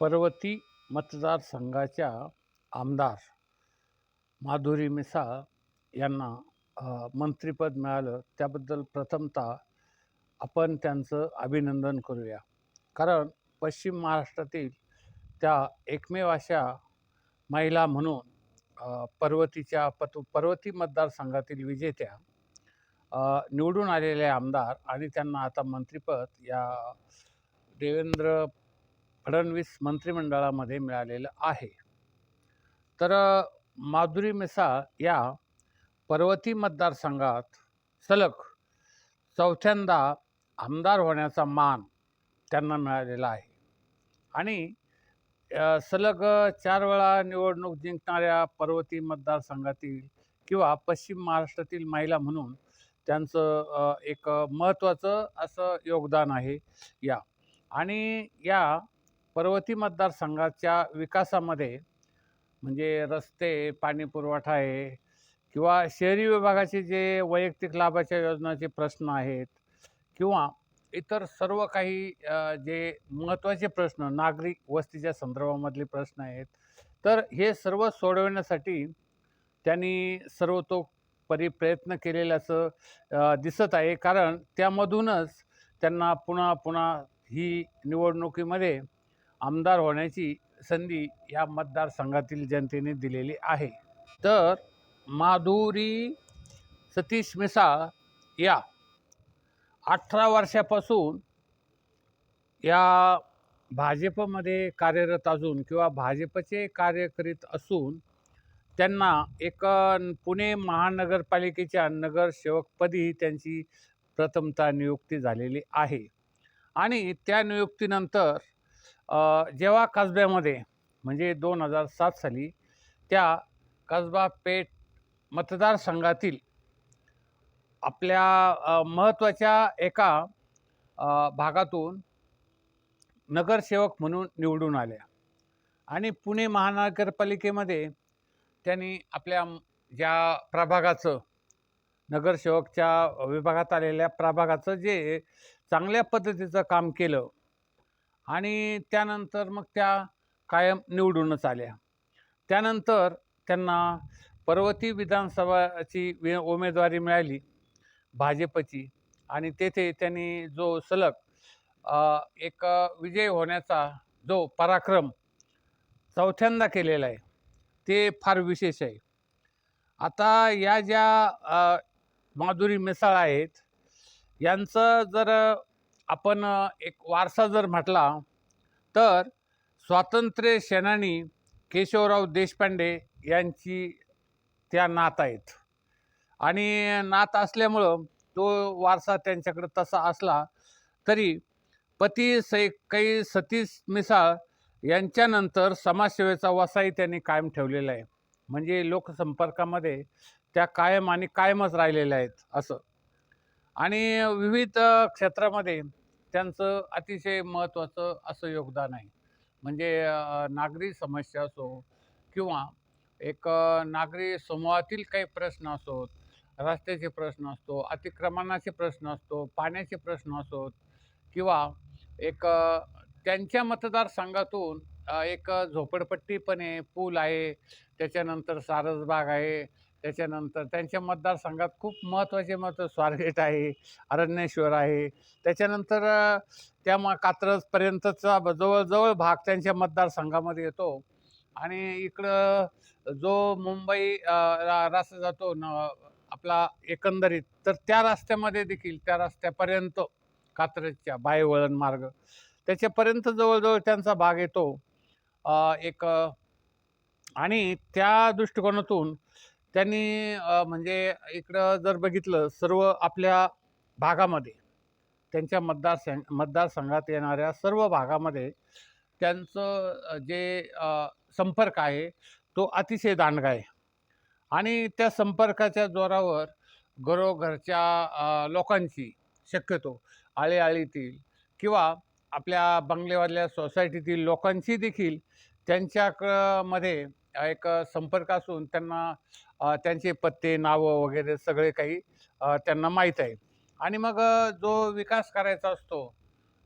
पर्वती मतदारसंघाच्या आमदार माधुरी मिसाळ यांना मंत्रीपद मंत्रिपद मिळालं. त्याबद्दल प्रथमतः आपण त्यांचं अभिनंदन करूया. कारण पश्चिम महाराष्ट्रातील त्या एकमेव अशा महिला म्हणून पर्वतीच्या पत पर्वती मतदारसंघातील विजेत्या निवडून आलेले आमदार आणि त्यांना आता मंत्रिपद या देवेंद्र फडणवीस मंत्रिमंडळामध्ये मिळालेलं आहे. तर माधुरी मिसाळ या पर्वती मतदारसंघात सलग चौथ्यांदा आमदार होण्याचा मान त्यांना मिळालेला आहे. आणि सलग चार वेळा निवडणूक जिंकणाऱ्या पर्वती मतदारसंघातील किंवा पश्चिम महाराष्ट्रातील महिला म्हणून त्यांचं एक महत्त्वाचं असं योगदान आहे या. आणि या पर्वती मतदारसंघाच्या विकासामध्ये म्हणजे रस्ते पाणी पुरवठा आहे किंवा शहरी विभागाचे जे वैयक्तिक लाभाच्या योजनाचे प्रश्न आहेत किंवा इतर सर्व काही जे महत्त्वाचे प्रश्न नागरिक वस्तीच्या संदर्भामधले प्रश्न आहेत तर हे सर्व सोडवण्यासाठी त्यांनी सर्वतोपरी प्रयत्न केलेल्याचं दिसत आहे. कारण त्यामधूनच त्यांना पुन्हा पुन्हा ही निवडणुकीमध्ये आमदार होण्याची संधी या मतदारसंघातील जनतेने दिलेली आहे. तर माधुरी सतीश मिसाळ या अठरा वर्षापासून या भाजपमध्ये कार्यरत असून किंवा भाजपचे कार्य करीत असून त्यांना एक पुणे महानगरपालिकेच्या नगरसेवकपदी त्यांची प्रथमतः नियुक्ती झालेली आहे. आणि त्या नियुक्तीनंतर जेव्हा कसब्यामध्ये म्हणजे दोन हजार सात साली त्या कसबा पेठ मतदारसंघातील आपल्या महत्त्वाच्या एका भागातून नगरसेवक म्हणून निवडून आल्या. आणि पुणे महानगरपालिकेमध्ये त्यांनी आपल्या ज्या प्रभागाचं नगरसेवकच्या विभागात आलेल्या प्रभागाचं जे चांगल्या पद्धतीचं काम केलं आणि त्यानंतर मग त्या कायम निवडूनच आल्या. त्यानंतर त्यांना पर्वती विधानसभाची वे उमेदवारी मिळाली भाजपची आणि तेथे त्यांनी जो सलग एक विजय होण्याचा जो पराक्रम चौथ्यांदा केलेला आहे ते फार विशेष आहे. आता या ज्या माधुरी मिसाळ आहेत यांचं जर आपण एक वारसा जर म्हटला तर स्वातंत्र्य सेनानी केशवराव देशपांडे यांची त्या नात आहेत. आणि नात असल्यामुळं तो वारसा त्यांच्याकडे तसा असला तरी पती सै काही सतीश मिसाळ यांच्यानंतर समाजसेवेचा वसाही त्यांनी कायम ठेवलेला आहे. म्हणजे लोकसंपर्कामध्ये त्या कायम आणि कायमच राहिलेल्या आहेत असं. आणि विविध क्षेत्रामध्ये त्यांचं अतिशय महत्त्वाचं असं योगदान आहे. म्हणजे नागरी समस्या असो किंवा एक नागरी समूहातील काही प्रश्न असोत रस्त्याचे प्रश्न असतो अतिक्रमणाचे प्रश्न असतो पाण्याचे प्रश्न असोत किंवा एक त्यांच्या मतदारसंघातून एक झोपडपट्टी पण आहे पूल आहे त्याच्यानंतर सारसबाग आहे त्याच्यानंतर त्यांच्या मतदारसंघात खूप महत्त्वाचे मत स्वारगेट आहे अरण्येश्वर आहे. त्याच्यानंतर त्या मग कात्रजपर्यंतचा जवळजवळ भाग त्यांच्या मतदारसंघामध्ये येतो. आणि इकडं जो मुंबई रा- रस्ता जातो न आपला एकंदरीत तर त्या रस्त्यामध्ये देखील त्या रस्त्यापर्यंत कात्रजच्या बायवळण मार्ग त्याच्यापर्यंत जवळजवळ त्यांचा भाग येतो. एक आणि त्या दृष्टिकोनातून त्यांनी म्हणजे इकडं जर बघितलं सर्व आपल्या भागामध्ये त्यांच्या मतदारसंघ मतदारसंघात येणाऱ्या सर्व भागामध्ये त्यांचं जे संपर्क आहे तो अतिशय दांडगा आहे. आणि त्या संपर्काच्या जोरावर घरोघरच्या लोकांची शक्यतो आळीआळीतील किंवा आपल्या बंगलेवाल्या सोसायटीतील लोकांची देखील त्यांच्याकडं मध्ये एक संपर्क असून त्यांना त्यांचे पत्ते नावं वगैरे सगळे काही त्यांना माहीत आहे. आणि मग जो विकास करायचा असतो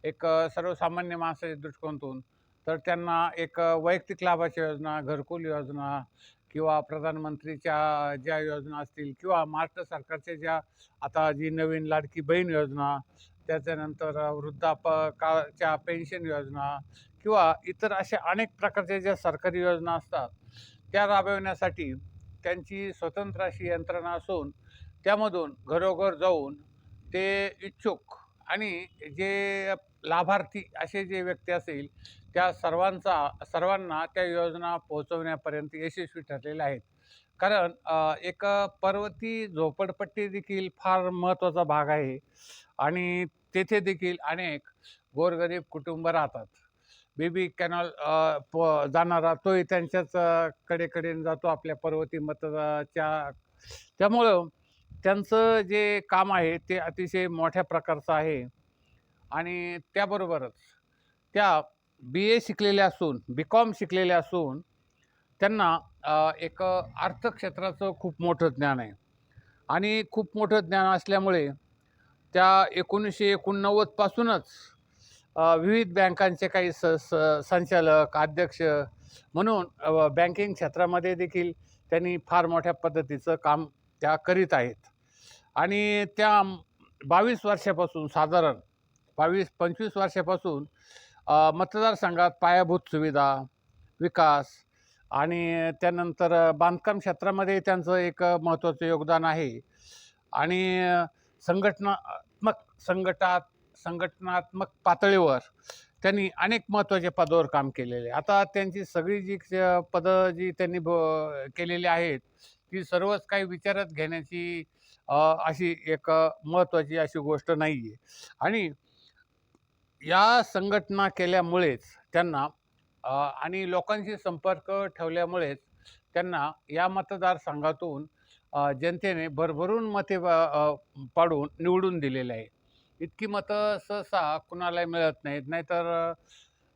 एक सर्वसामान्य माणसाच्या दृष्टिकोनातून तर त्यांना एक वैयक्तिक लाभाच्या योजना घरकुल योजना किंवा प्रधानमंत्रीच्या ज्या योजना असतील किंवा महाराष्ट्र सरकारच्या ज्या आता जी नवीन लाडकी बहीण योजना त्याच्यानंतर वृद्धाप वृद्धापकाळच्या पेन्शन योजना किंवा इतर अशा अनेक प्रकारच्या ज्या सरकारी योजना असतात त्या राबविण्यासाठी त्यांची स्वतंत्र अशी यंत्रणा असून त्यामधून घरोघर जाऊन ते इच्छुक आणि जे लाभार्थी असे जे व्यक्ती असतील त्या सर्वांचा सर्वांना त्या योजना पोहोचवण्यापर्यंत यशस्वी ठरलेल्या आहेत. कारण एक पर्वती झोपडपट्टी देखील फार महत्त्वाचा भाग आहे. आणि तेथे देखील अनेक गोरगरीब कुटुंब राहतात. बेबी कॅनॉल प जाणारा तोही त्यांच्याच कडेकडेने जातो आपल्या पर्वती मतदाच्या त्यामुळं त्यांचं जे काम आहे ते अतिशय मोठ्या प्रकारचं आहे. आणि त्याबरोबरच त्या बी ए शिकलेल्या असून बी कॉम शिकलेल्या असून त्यांना एक अर्थक्षेत्राचं खूप मोठं ज्ञान आहे. आणि खूप मोठं ज्ञान असल्यामुळे त्या एकोणीसशे एकोणनव्वदपासूनच विविध बँकांचे काही स स संचालक अध्यक्ष म्हणून बँकिंग क्षेत्रामध्ये देखील त्यांनी फार मोठ्या पद्धतीचं काम त्या करीत आहेत. आणि त्या बावीस वर्षापासून साधारण बावीस पंचवीस वर्षापासून मतदारसंघात पायाभूत सुविधा विकास आणि त्यानंतर बांधकाम क्षेत्रामध्ये त्यांचं एक महत्त्वाचं योगदान आहे. आणि संघटनात्मक संघटात संघटनात्मक पातळीवर त्यांनी अनेक महत्त्वाच्या पदावर काम केलेले आहे. आता त्यांची सगळी जी पदं जी त्यांनी ब केलेली आहेत ती सर्वच काही विचारात घेण्याची अशी एक महत्त्वाची अशी गोष्ट नाही आहे आणि या संघटना केल्यामुळेच त्यांना आणि लोकांशी संपर्क ठेवल्यामुळेच त्यांना या मतदारसंघातून जनतेने भरभरून मते पाडून निवडून दिलेले आहे. इतकी मतं सहसा कुणालाही मिळत नाहीत. नाहीतर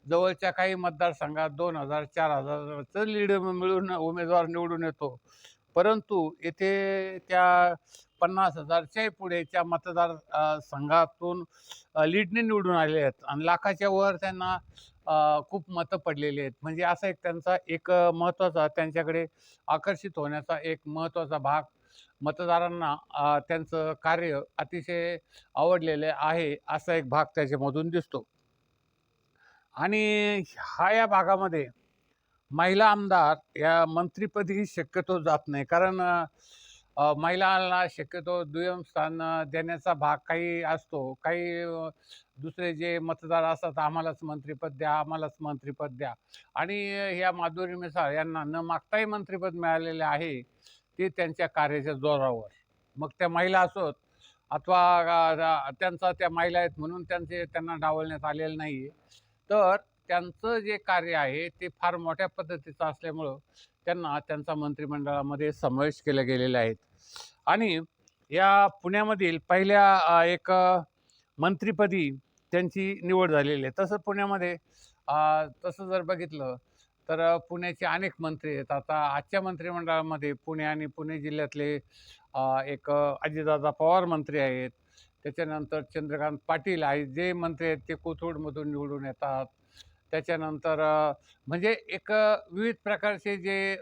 जवळच्या काही मतदारसंघात 2,000 4,000चं लीड मिळून उमेदवार निवडून येतो. परंतु येथे त्या 50,000च्याही पुढेच्या मतदार संघातून लीडने निवडून आले आहेत आणि लाखाच्या वर त्यांना खूप मतं पडलेली आहेत. म्हणजे असा एक त्यांचा एक महत्त्वाचा त्यांच्याकडे आकर्षित होण्याचा एक महत्त्वाचा भाग मतदारांना त्यांचं कार्य अतिशय आवडलेले आहे, असा एक भाग त्याच्यामधून दिसतो. आणि हा या भागामध्ये महिला आमदार या मंत्रीपदी शक्यतो जात नाही. कारण महिलांना शक्यतो दुय्यम स्थान देण्याचा भाग काही असतो. काही दुसरे जे मतदार असतात, आम्हालाच मंत्रिपद द्या, आम्हालाच मंत्रिपद द्या आणि ह्या माधुरी मिसाळ यांना न मागताही मंत्रिपद मिळालेले आहे, ते त्यांच्या कार्याच्या जोरावर. मग त्या महिला असोत अथवा त्यांचा त्या महिला आहेत म्हणून त्यांचे त्यांना डावलण्यात आलेलं नाही आहे. तर त्यांचं जे कार्य आहे ते फार मोठ्या पद्धतीचं असल्यामुळं त्यांना त्यांचा मंत्रिमंडळामध्ये समावेश केले गेलेले आहेत. आणि या पुण्यामधील पहिल्या एक मंत्रिपदी त्यांची निवड झालेली आहे. तसं पुण्यामध्ये तसं जर बघितलं तर पुण्याचे अनेक मंत्री आहेत. आता आजच्या मंत्रिमंडळामध्ये पुणे आणि पुणे जिल्ह्यातले एक अजितदादा पवार मंत्री आहेत. त्याच्यानंतर चंद्रकांत पाटील आहेत. जे मंत्री आहेत ते कोथरूडमधून निवडून येतात. त्याच्यानंतर म्हणजे एक विविध प्रकारचे जे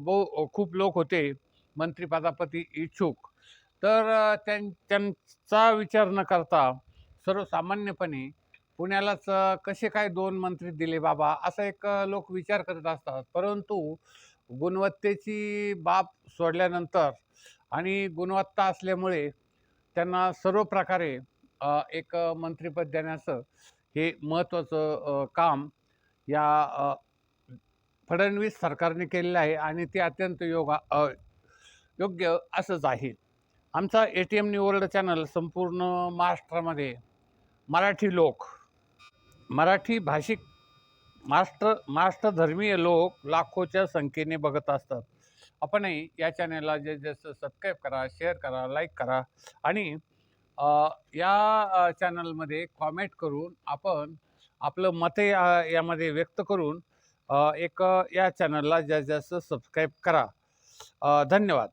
बहु खूप लोक होते मंत्रिपदापदी इच्छुक. तर त्यां त्यांचा विचार न करता सर्वसामान्यपणे पुण्यालाच कसे काय दोन मंत्री दिले बाबा, असा एक लोक विचार करत असतात. परंतु गुणवत्तेची बाब सोडल्यानंतर आणि गुणवत्ता असल्यामुळे त्यांना सर्व प्रकारे एक मंत्रिपद देण्याचं हे महत्त्वाचं काम या फडणवीस सरकारने केलेलं आहे आणि ते अत्यंत योगा योग्य असंच आहे. आमचा ए-टी-एम न्यू वर्ल्ड चॅनल संपूर्ण महाराष्ट्रामध्ये मराठी लोक, मराठी भाषिक महाराष्ट्र महाराष्ट्रधर्मीय लोक लाखोच्या संख्येने बघत असतात. आपणही या चॅनलला जे जास्त सबस्क्राईब करा, शेअर करा, लाईक करा आणि या चॅनलमध्ये कॉमेंट करून आपण आपलं मते यामध्ये व्यक्त करून एक या चॅनलला जास्तीत जास्त सबस्क्राईब करा. धन्यवाद.